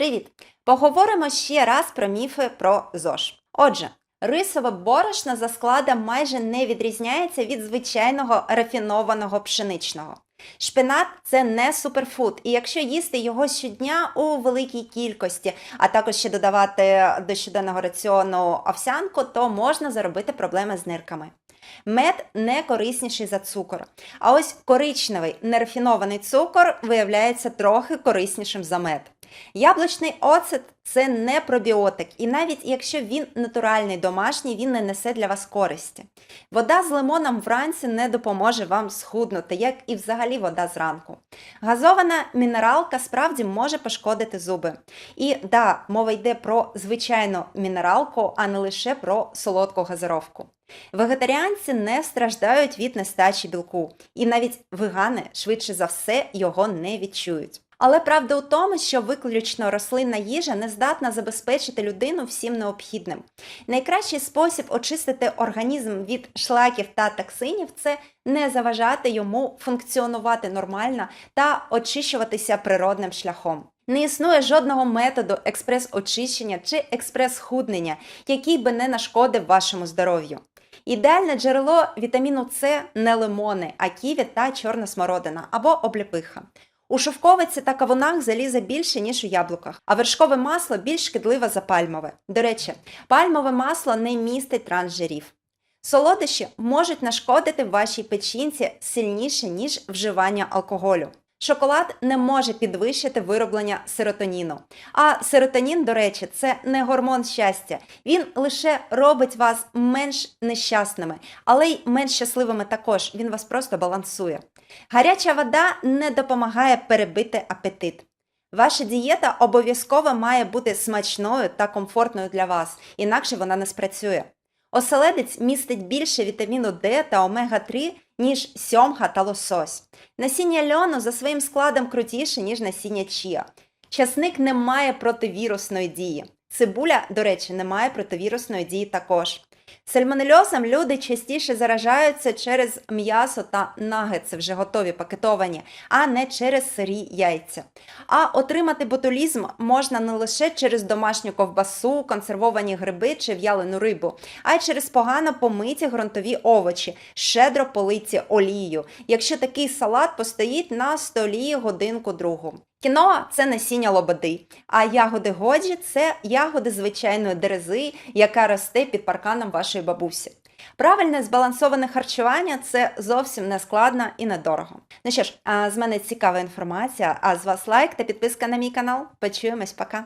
Привіт! Поговоримо ще раз про міфи про ЗОЖ. Отже, рисове борошно за складом майже не відрізняється від звичайного рафінованого пшеничного. Шпинат це не суперфуд, і якщо їсти його щодня у великій кількості, а також ще додавати до щоденного раціону овсянку, то можна заробити проблеми з нирками. Мед не корисніший за цукор. А ось коричневий нерафінований цукор виявляється трохи кориснішим за мед. Яблучний оцет це не пробіотик, і навіть якщо він натуральний домашній, він не несе для вас користі. Вода з лимоном вранці не допоможе вам схуднути, як і взагалі вода зранку. Газована мінералка справді може пошкодити зуби. І да, мова йде про звичайну мінералку, а не лише про солодку газировку. Вегетаріанці не страждають від нестачі білку, і навіть вегани швидше за все його не відчують. Але правда у тому, що виключно рослинна їжа не здатна забезпечити людину всім необхідним. Найкращий спосіб очистити організм від шлаків та токсинів – це не заважати йому функціонувати нормально та очищуватися природним шляхом. Не існує жодного методу експрес-очищення чи експрес-худнення, який би не нашкодив вашому здоров'ю. Ідеальне джерело вітаміну С не лимони, а ківі та чорна смородина або обліпиха. У шовковиці та кавунах заліза більше, ніж у яблуках, а вершкове масло більш шкідливе за пальмове. До речі, пальмове масло не містить трансжирів. Солодощі можуть нашкодити вашій печінці сильніше, ніж вживання алкоголю. Шоколад не може підвищити вироблення серотоніну. А серотонін, до речі, це не гормон щастя. Він лише робить вас менш нещасними, але й менш щасливими також. Він вас просто балансує. Гаряча вода не допомагає перебити апетит. Ваша дієта обов'язково має бути смачною та комфортною для вас, інакше вона не спрацює. Оселедець містить більше вітаміну Д та омега-3, ніж сьомга та лосось. Насіння льону за своїм складом крутіше, ніж насіння чія. Часник не має противірусної дії. Цибуля, до речі, не має противірусної дії також. Сальмонельозом люди частіше заражаються через м'ясо та нагетси вже готові пакетовані, а не через сирі яйця. А отримати ботулізм можна не лише через домашню ковбасу, консервовані гриби чи в'ялену рибу, а й через погано помиті ґрунтові овочі, щедро политі олією, якщо такий салат постоїть на столі годинку другу. Кіноа це насіння лободи, а ягоди годжі це ягоди звичайної дерези, яка росте під парканом вашої бабусі. Правильне збалансоване харчування це зовсім не складно і недорого. Ну що ж, а з мене цікава інформація, а з вас лайк та підписка на мій канал. Почуємось, пока!